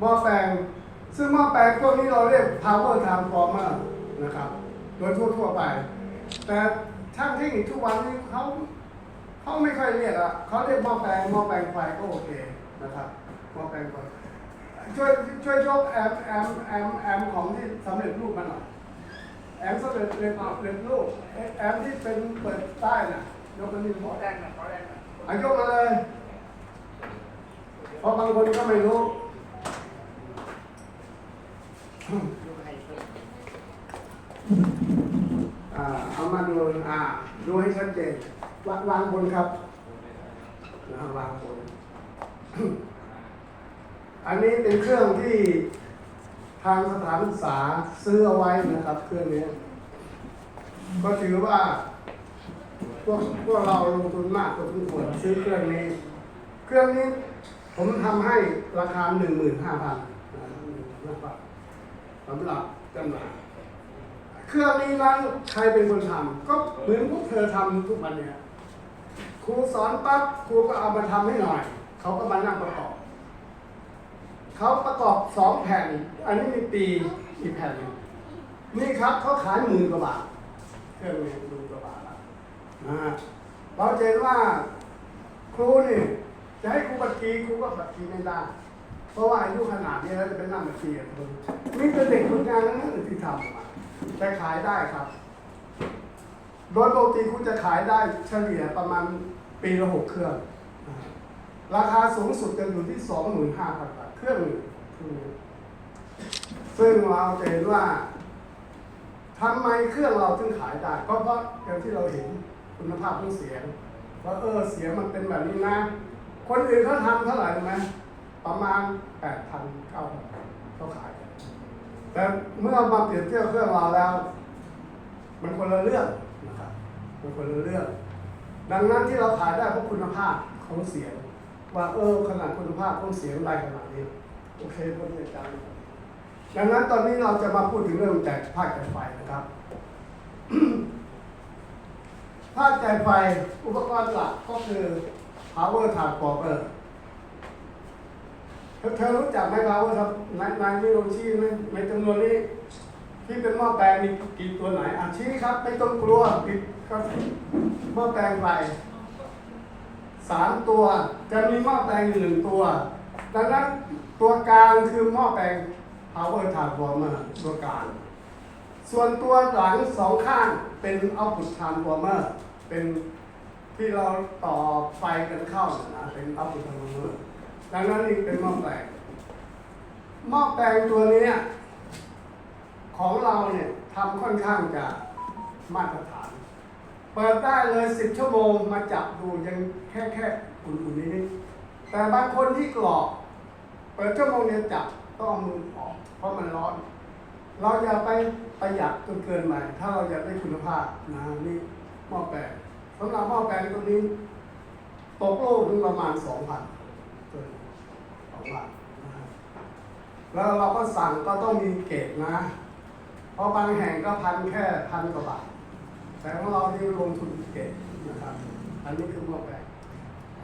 หม้อแปลง ซึ่งหม้อแปลงพวกนี้เราเรียก power transformer นะครับ โดยทั่วๆไป แต่ช่างเทคนิคทุกวันนี้เขาเขาไม่ค่อยเรียกอะเขาเรียกหม้อแปลงหม้อแปลงไฟก็โอเคนะครับหม้อแปลงไฟช่วยช่วยยกแอมแอมแอมแอมของที่สำเร็จรูปมาหน่อยแอมสำเร็จเรียนเรียนรูปแอมที่เป็นเปิดใต้น่ะยกมานี่ขอแดงหน่อยขอแดงหน่อยอายกมาเลยเพราะบางคนก็ไม่รู้ ดูให้เพิ่ม อ่า เอามาดูอ่าดูให้ชัดเจนวางวางบนครับนะวางบน อันนี้เป็นเครื่องที่ทางสถานศึกษาซื้อเอาไว้นะครับ เครื่องนี้ ก็ถือว่าพวกพวกเราลงทุนมากพอสมควรซื้อเครื่องนี้ เครื่องนี้ผมทำให้ราคาหนึ่งหมื่นห้าพันนะครับสำหรับจำหน่าย เครื่องนี้นั้นใครเป็นคนทำก็เหมือนพวกเธอทำทุกวันเนี่ยครูสอนปั๊บครูก็เอามาทำให้หน่อย เขาก็มานั่งประกอบ เขาประกอบสองแผ่น อันนี้มีปีอีกแผ่นหนึ่งนี่ครับเขาขายหมื่นกว่าบาทเครื่องนี้หมื่นกว่าบาทละนะฮะเราเห็นว่าครูนี่จะให้ครูบัตรีครูก็บัตรีไม่ได้เพราะว่าอายุขนาดนี้แล้วจะเป็นนั่งบัตรีกับครูนี่เป็นเด็กฝึกงานนั้นที่ทำออกมา แต่ขายได้ครับ โดยปกติคุณจะขายได้เฉลี่ยประมาณปีละหกเครื่อง ราคาสูงสุดจะอยู่ที่สองหมื่นห้าพันบาทเครื่องซึ่งเครื่องนี้ซึ่งเราจะเห็นว่าทำไมเครื่องเราถึงขายได้ ก็เพราะอย่างที่เราเห็นคุณภาพของเสียงว่าเออเสียงมันเป็นแบบนี้นะ คนอื่นเขาทำเท่าไหร่ไหมประมาณแปดพันเก้าพันเขาขาย แต่เมื่อมาเปรียบเทียบเครื่องเราแล้ว มันคนละเรื่องนะครับมันคนละเรื่อง ดังนั้นที่เราขายได้เพราะคุณภาพของเสียง ว่าเออขนาดคุณภาพของเสียงได้ขนาดนี้โอเคพระอาจารย์ดังนั้นตอนนี้เราจะมาพูดถึงเรื่องแจกภาคแจกไฟนะครับภาคจ่ายไฟอุปกรณ์หลักก็คือ power transformer เธอรู้จักไหม power ครับนายนายไม่ลงชี้ไหมในจำนวนนี้ ที่เป็นหม้อแปลงมีกี่ตัวไหนอะชี้ครับไม่ต้องกลัวปิดก็หม้อแปลงไฟสามตัว จะมีหม้อแปลงอยู่หนึ่งตัว ดังนั้นตัวกลางคือหม้อแปลง power transformer ตัวกลาง ส่วนตัวหลังสองข้างเป็น output transformer เป็นที่เราต่อไฟกันเข้าน่ะนะเป็น output transformer ดังนั้นนี่เป็นหม้อแปลงหม้อแปลงตัวนี้ของเราเนี่ยทำค่อนข้างจะมาตรฐาน เปิดได้เลย10ชั่วโมงมาจับดูยังแค่แค่อุ่นๆนิดๆแต่บางคนที่กรอก เปิดชั่วโมงเดียจับต้องเอามือออก เพราะมันร้อน เราอย่าไปประหยัดจนเกินไปถ้าเราอยากได้คุณภาพนะนี่หม้อแปลงสำหรับหม้อแปลงตัวนี้ ตกโลกถึงประมาณสองพัน สองพันนะฮะแล้วเราก็สั่งก็ต้องมีเกรดนะ เพราะบางแห่งก็พันแค่พันกว่าบาท แต่ของเราที่ลงทุนเกรดนะครับ อันนี้คือหม้อแปลง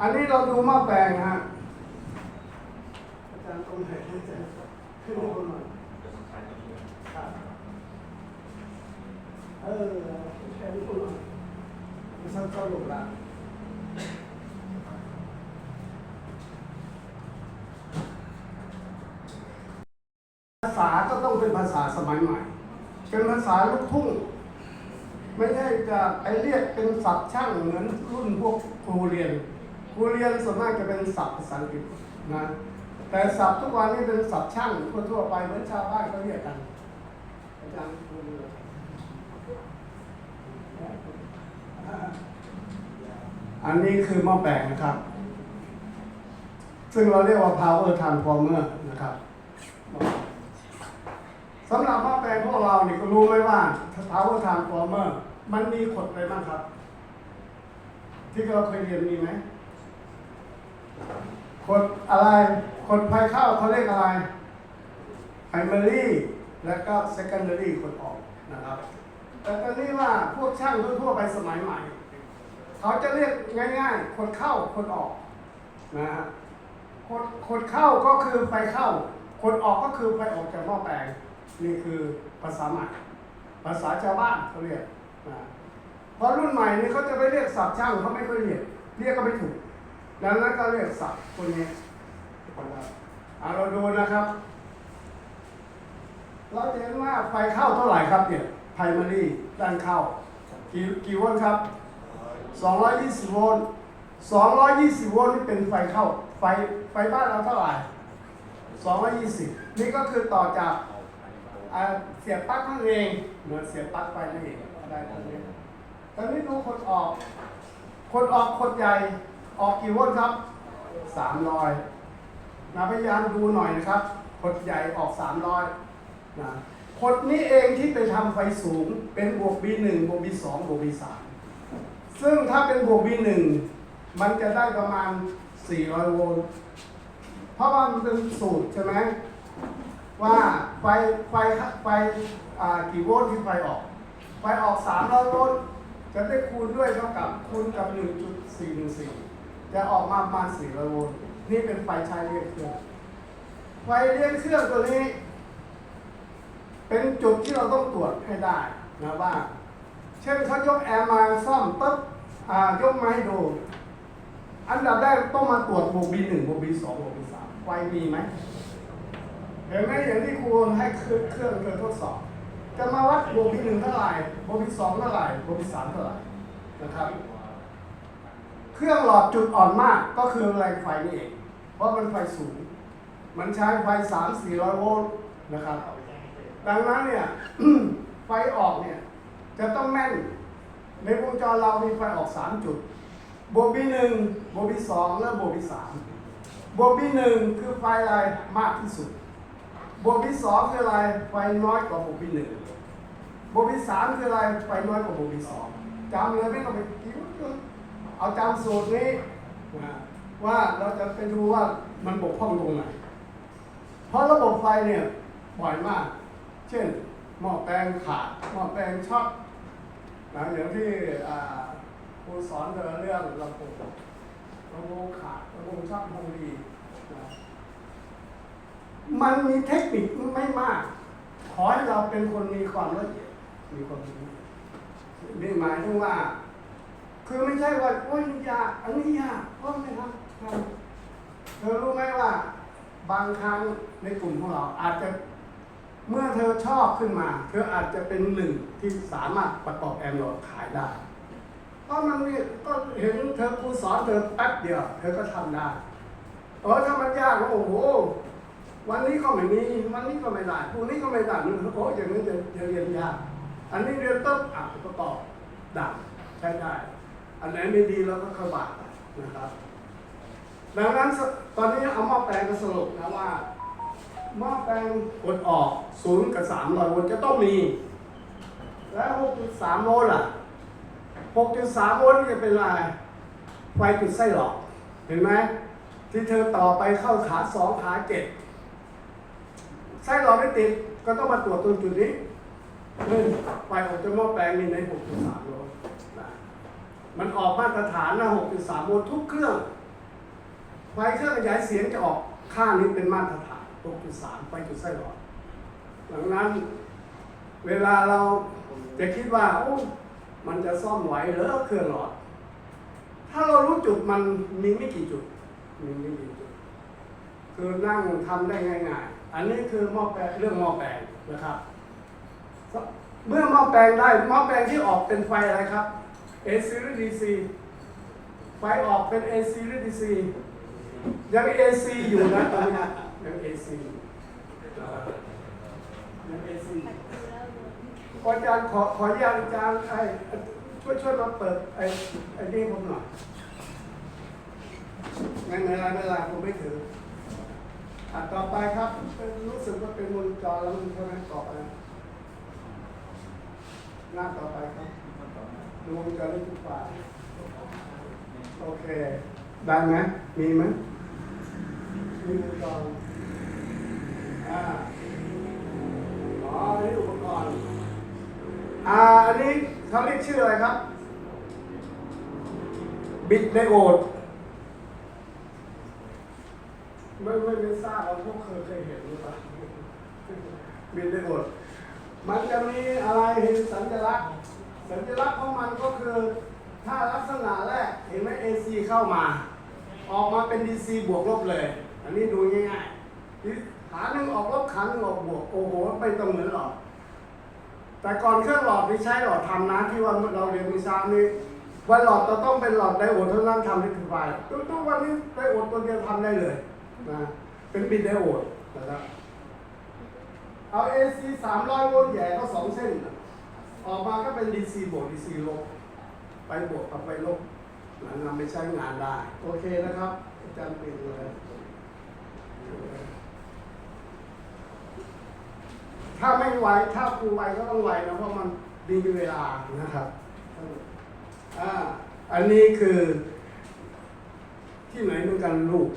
อันนี้เราดูหม้อแปลงฮะ อาจารย์ตรงไหนอาจารย์ขึ้นมาบนหน่อยครับเออแค่นี้พูดหน่อยมันสรุปละภา ษาก็ต้องเป็นภาษาสมัยใหม่ เป็นภาษาลูกทุ่ง ไม่ใช่จะไปเรียกเป็นศัพท์ช่างเหมือนรุ่นพวกครูเรียนครูเรียนส่วนมากจะเป็นศัพท์ภาษาอังกฤษนะแต่ศัพท์ทุกวันนี้เป็นศัพท์ช่างทั่วไปเหมือนชาวบ้านเขาเรียกกันอาจารย์อันนี้คือหม้อแปลงนะครับ ซึ่งเราเรียกว่า power transformer นะครับ สำหรับหม้อแปลงพวกเราเนี่ยก็รู้ไหมว่า power transformer มันมีขดอะไรบ้างครับ ที่เราเคยเรียนมีไหมขดอะไรขดไฟเข้าเขาเรียกอะไร primary แล้วก็ secondary คนออกนะครับ แต่ตอนนี้ว่าพวกช่างทั่วไปสมัยใหม่ เขาจะเรียกง่ายๆคนเข้าคนออกนะฮะคนคนเข้าก็คือไฟเข้า คนออกก็คือไฟออกจากหม้อแปลง นี่คือภาษาใหม่ ภาษาชาวบ้านเขาเรียกนะเพราะรุ่นใหม่นี่เขาจะไปเรียกศัพท์ช่างเขาไม่ค่อยเรียกเรียกก็ไม่ถูก ดังนั้นก็เรียกศัพท์คนนี้นะครับอะเราดูนะครับ เราจะเห็นว่าไฟเข้าเท่าไหร่ครับเนี่ยไพรมารีด้านเข้า กี่กี่โวลต์ครับ 220 โวลต์220 โวลต์นี่เป็นไฟเข้า ไฟไฟบ้านเราเท่าไหร่ 220 นี่ก็คือต่อจาก เสียบปลั๊กนั่นเองเหมือนเสียบปลั๊กไฟนั่นเองได้ตรงนี้ตอนนี้ดูคนออก คนออกคนใหญ่ออกกี่โวลต์ครับ300นะพยายามดูหน่อยนะครับคนใหญ่ออก300นะคนนี้เองที่ไปทำไฟสูงเป็นบวก B1 บวก B2 บวก B3 ซึ่งถ้าเป็นบวก B1 มันจะได้ประมาณ 400 โวลต์ เพราะว่ามันเป็นสูตรใช่ไหม ว่าไฟไฟไฟกี่โวลต์ที่ไฟออก ไฟออก 300โวลต์จะได้คูณด้วยเท่ากับคูณกับ 1.414 จะออกมาประมาณ400โวลต์นี่เป็นไฟใช้เรียกเครื่อง ไฟเลี้ยงเครื่องตัวนี้ เป็นจุดที่เราต้องตรวจให้ได้นะว่า เช่นเขายกแอร์มาซ่อมปุ๊บยกมาให้ดู อันดับแรกต้องมาตรวจบวก B1 บวก B2 บวก B3 ไฟมีไหม ห็นไหมอย่างที่ครูให้เครื่องเครื่องเธอทดสอบจะมาวัดบวก B1 เท่าไหร่บวก B2 เท่าไหร่บวก B3 เท่าไหร่นะครับ เครื่องหลอดจุดอ่อนมากก็คือแรงไฟนี่เอง เพราะมันไฟสูง มันใช้ไฟ3 400โวลต์นะครับ ดังนั้นเนี่ยไฟออกเนี่ยจะต้องแม่น ในวงจรเรามีไฟออก3จุดบวก B1 บวก B2 และบวก B3 บวก B1 คือไฟอะไรมากที่สุด บวก B2 คืออะไรไฟน้อยกว่าบวก B1 บวก B3 คืออะไรไฟน้อยกว่าบวก B2 จำเลยไม่ต้องไปคิดเอาจำสูตรนี้ว่าเราจะไปดูว่ามันบกพร่องตรงไหน เพราะระบบไฟเนี่ยบ่อยมาก เช่นหม้อแปลงขาดหม้อแปลงช็อตนะอย่างที่ครูสอนเธอเรื่องลำโพงลำโพงขาดลำโพงช็อตลำโพงดีนะ มันมีเทคนิคไม่มาก ขอให้เราเป็นคนมีความละเอียดมีความรู้นี่หมายถึงว่า คือไม่ใช่ว่าโอ้ยยากอันนี้ยากเพราะไม่ทำเธอรู้ไหมว่า บางครั้งในกลุ่มของเราอาจจะเมื่อเธอชอบขึ้นมา เธออาจจะเป็นหนึ่งที่สามารถประกอบแอมโหลดขายได้เพราะมันนี่ก็เห็นเธอครูสอนเธอแป๊บเดียว เธอก็ทำได้เออถ้ามันยากก็โอ้โห วันนี้ก็ไม่มีวันนี้ก็ไม่ได้พรุ่งนี้ก็ไม่ได้นู่นโอ้อย่างนี้จะจะเรียนยากอันนี้เรียนต้นอะประกอบได้ใช้ได้ อันไหนไม่ดีเราก็ข้าบาทนะครับ ดังนั้นตอนนี้เอาหม้อแปลงก็สรุปนะว่าหม้อแปลงกดออกศูนย์กับสามร้อยวลจะต้องมี แล้วหกจุดสามโวลต์ล่ะหกจุดสามโวลต์นี่จะเป็นอะไรไฟจุดไส้หลอดเห็นไหมที่เธอต่อไปเข้าขาสองขาเจ็ด ไส้หลอดไม่ติดก็ต้องมาตรวจตรงจุดนี้หนึ่งไฟออกจากหม้อแปลงมีในหกจุดสามโวลต์มันออกมาตรฐานนะหกจุดสามโวลต์ทุกเครื่องไฟเครื่องขยายเสียงจะออกข้างนี้เป็นมาตรฐาน 6.3 ไฟจุดไส้หลอดดังนั้น เวลาเราจะคิดว่าโอ้มันจะซ่อมไหวหรือเครื่องหลอด ถ้าเรารู้จุดมันมีไม่กี่จุด มีไม่กี่จุด คือนั่งทำได้ง่าย อันนี้คือหม้อแปลงเรื่องหม้อแปลงนะครับ เมื่อหม้อแปลงได้หม้อแปลงที่ออกเป็นไฟอะไรครับ AC หรือ DC ไฟออกเป็น AC หรือ DC ยัง AC อยู่นะตอนนี้ยัง AC ยัง AC อาจารย์ขอขออนุญาตอาจารย์ไอ้ช่วยช่วยมาเปิดไอ้ไอ้นี่ผมหน่อยไม่เป็นไรไม่เป็นไรผมไม่ถือ อะต่อไปครับเป็นรู้สึกว่าเป็นวงจรแล้วมันใช่ไหมต่อไปหน้าต่อไปครับดูวงจรเรื่องทุกฝ่ายโอเคได้ไหมมีไหมมีวงจรอ่าอ๋อนี่อุปกรณ์อ่าอันนี้เขาเรียกชื่ออะไรครับ บิดไดโอด ไม่ไม่ไม่ทราบเราพวกเคยเคยเห็นหรือเปล่าบินได้หมดมันจะมีอะไรเห็นสัญลักษณ์ สัญลักษณ์ของมันก็คือ ถ้าลักษณะแรกเห็นไหม AC เข้ามา ออกมาเป็น DC บวกลบเลย อันนี้ดูง่ายๆขาหนึ่งออกลบขาหนึ่งออกบวก โอ้โหไม่ต้องเหมือนหรอกแต่ก่อนเครื่องหลอดที่ใช้หลอดทำนะที่ว่าเราเรียนวิชานี้วันหลอดจะต้องเป็นหลอดไดโอดเท่านั้นทำได้ถึงไฟทุกวันนี้ไดโอดตัวเดียวทำได้เลย นะเป็นบินไดโอดนะครับเอา AC 300 โวลต์แหย่ก็สองเส้น ออกมาก็เป็น DC บวก DC ลบ ไปบวกกับไปลบหลังนำไปใช้งานได้ โอเคนะครับ อาจารย์เปลี่ยนเลยถ้าไม่ไวถ้าครูไวก็ต้องไวนะเพราะมันดีเวลานะครับอ่าอันนี้คือที่ไหนเหมือนกันลูก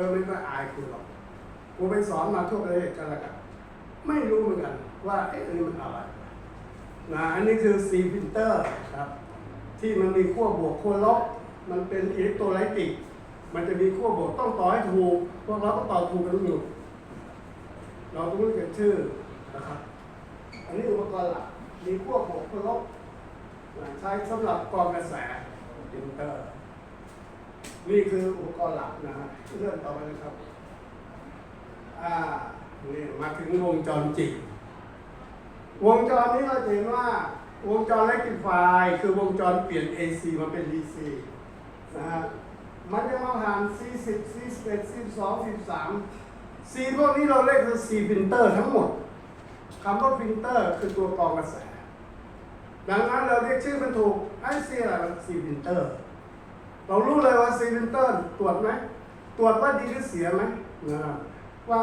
ออไม่ก็อายคุณหรอกกูไปสอนมาทั่วประเทศกันแล้วกันไม่รู้เหมือนกันว่าเอ๊ะอันนี้มันอะไรนะอันนี้คือ C printer ครับ ที่มันมีขั้วบวกขั้วลบมันเป็นอิเล็กโทรไลติก มันจะมีขั้วบวกต้องต่อให้ถูก พวกเราก็ต่อถูกกันอยู่ เราต้องรู้จักชื่อนะครับ อันนี้อุปกรณ์หลักมีขั้วบวกขั้วลบใช้สำหรับกรองกระแสอินเตอร์ นี่คืออุปกรณ์หลักนะฮะเลื่อนต่อไปเลยครับ อ่า นี่มาถึงวงจรจิต วงจรนี้เราเห็นว่า วงจร rectify คือวงจรเปลี่ยน AC มาเป็น DC นะฮะ มันจะมาผ่าน40 41 42 43 C พวกนี้เราเรียกคือ C printer ทั้งหมดคำว่า printer คือตัวกรองกระแส ดังนั้นเราเรียกชื่อมันถูกไอ้ C อะไรมัน C printer เรารู้เลยว่า C printer ตรวจไหมตรวจว่าดีหรือเสียไหมนะว่า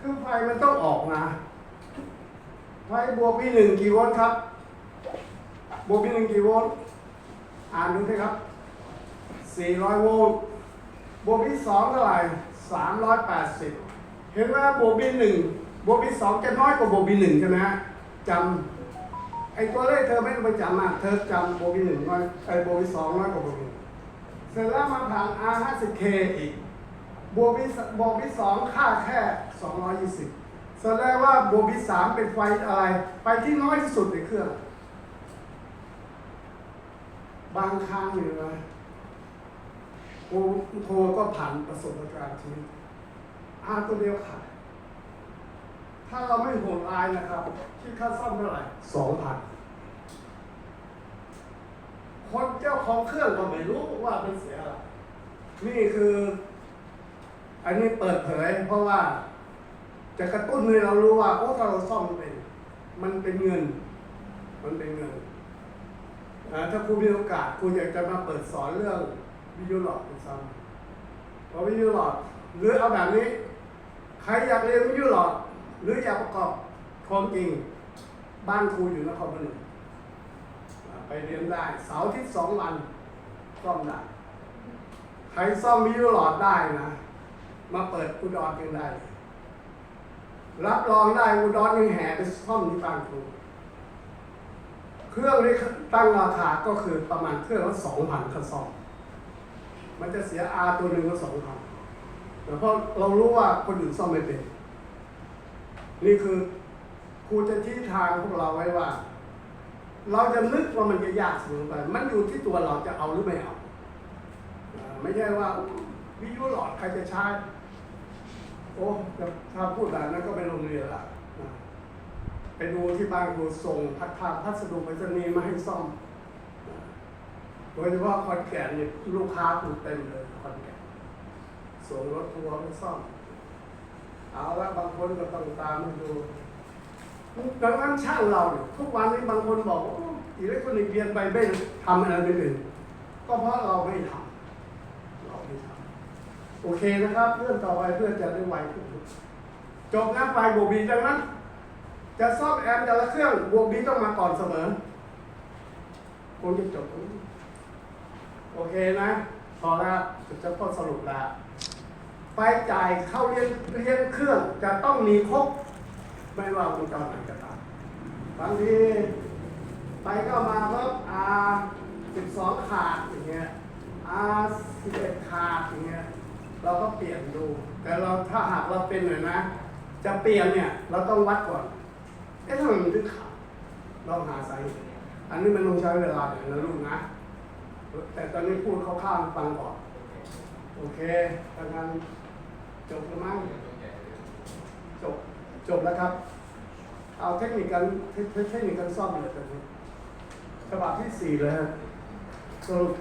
คือไฟมันต้องออกนะไฟบวก V1 กี่โวลต์ครับ บวก V1 กี่โวลต์อ่านดูสิครับ 400 โวลต์บวก V2 เท่าไหร่380 เห็นว่าบวก V1 บวก V2 จะน้อยกว่าบวก V1 ใช่ไหมฮะจำไอ้ตัวเลขเธอไม่ต้องไปจำอะเธอจำบวก V1 น้อยไอ้บวก V2 น้อยกว่าบวก V1 เสร็จแล้วมาผ่าน R50K อีก บวก V บวก V2 ค่าแค่ 220แสดงว่าบวก V3 เป็นไฟอะไรไฟที่น้อยที่สุดในเครื่อง บางครั้งอยู่นะโทรโทรก็ผ่านประสบการณ์ชีวิตอาตัวเดียวขาดถ้าเราไม่โหดร้ายนะครับที่ค่าซ่อมเท่าไหร่สองพัน คนเจ้าของเครื่องก็ไม่รู้ว่าเป็นเสียอะไรนี่คือ อันนี้เปิดเผย เพราะว่า จะกระตุ้นให้เรารู้ว่าโอ้ถ้าเราซ่อมเป็น มันเป็นเงิน มันเป็นเงินถ้าครูมีโอกาสครูอยากจะมาเปิดสอนเรื่องวิทยุหลอดเป็นซ้ำเพราะวิทยุหลอดหรือเอาแบบนี้ ใครอยากเรียนวิทยุหลอด หรืออยากประกอบความจริง บ้านครูอยู่นครพนม ไปเรียนได้ เสาร์ที่สองวันซ่อมได้ใครซ่อมวิทยุหลอดได้นะ มาเปิดอุดรกันได้ รับรองได้อุดรยังแห่ไปซ่อมที่บ้านครูเครื่องนี้ตั้งราคาก็คือประมาณเครื่องละสองพันคันซ่อมมันจะเสียอาตัวหนึ่งก็สองพันแต่เพราะเรารู้ว่าคนอื่นซ่อมไม่เป็น นี่คือครูจะชี้ทางพวกเราไว้ว่า เราจะนึกว่ามันจะยากเสมอไป มันอยู่ที่ตัวเราจะเอาหรือไม่เอา ไม่ใช่ว่าวิทยุหลอดใครจะใช้ โอ้ถ้าพูดแบบนั้นก็ไปโรงเรียนละไปดูที่บ้านครูส่งพัดพาพัสดุไปรษณีย์มาให้ซ่อม โดยเฉพาะคอนแก่นเนี่ยลูกค้าครูเต็มเลยคอนแก่นส่งรถทัวร์ไปซ่อม เอาละบางคนก็ต้องตามมาดู ดังนั้นช่างเราเนี่ยทุกวันนี้บางคนบอกว่าอิเล็กทรอนิกส์เรียนไปไม่ทำอะไรไม่เป็นก็เพราะเราไม่ทำเราไม่ทำโอเคนะครับ เรื่องต่อไปเพื่อจะได้ไวขึ้นจบนะไฟบวกบีดังนั้น จะซ่อมแอมป์แต่ละเครื่องบวกบีต้องมาก่อนเสมอคงจะจบโอเคนะพอแล้วจะพ้อสรุปล้วไปจ่ายเข้าเรียนเรียนเครื่องจะต้องมีครบ ไม่ว่าวงจรไหนก็ตามบางทีไปก็มาเพิ่ม R 12ขาดอย่างเงี้ย R 11ขาดอย่างเงี้ยเราก็เปลี่ยนดู แต่เราถ้าหากเราเป็นหน่อยนะ จะเปลี่ยนเนี่ยเราต้องวัดก่อนเอ๊ะทำไมมันถึงขาดลองหาสาเหตุอันนี้มันต้องใช้เวลาหน่อยนะลูกนะ แต่ตอนนี้พูดคร่าวๆฟังก่อน โอเคทางานจบแล้วมั้งจบ จบแล้วครับ เอาเทคนิคการเทคนิคการซ่อมเลยตอนนี้ฉบับที่สี่เลยฮะสรุป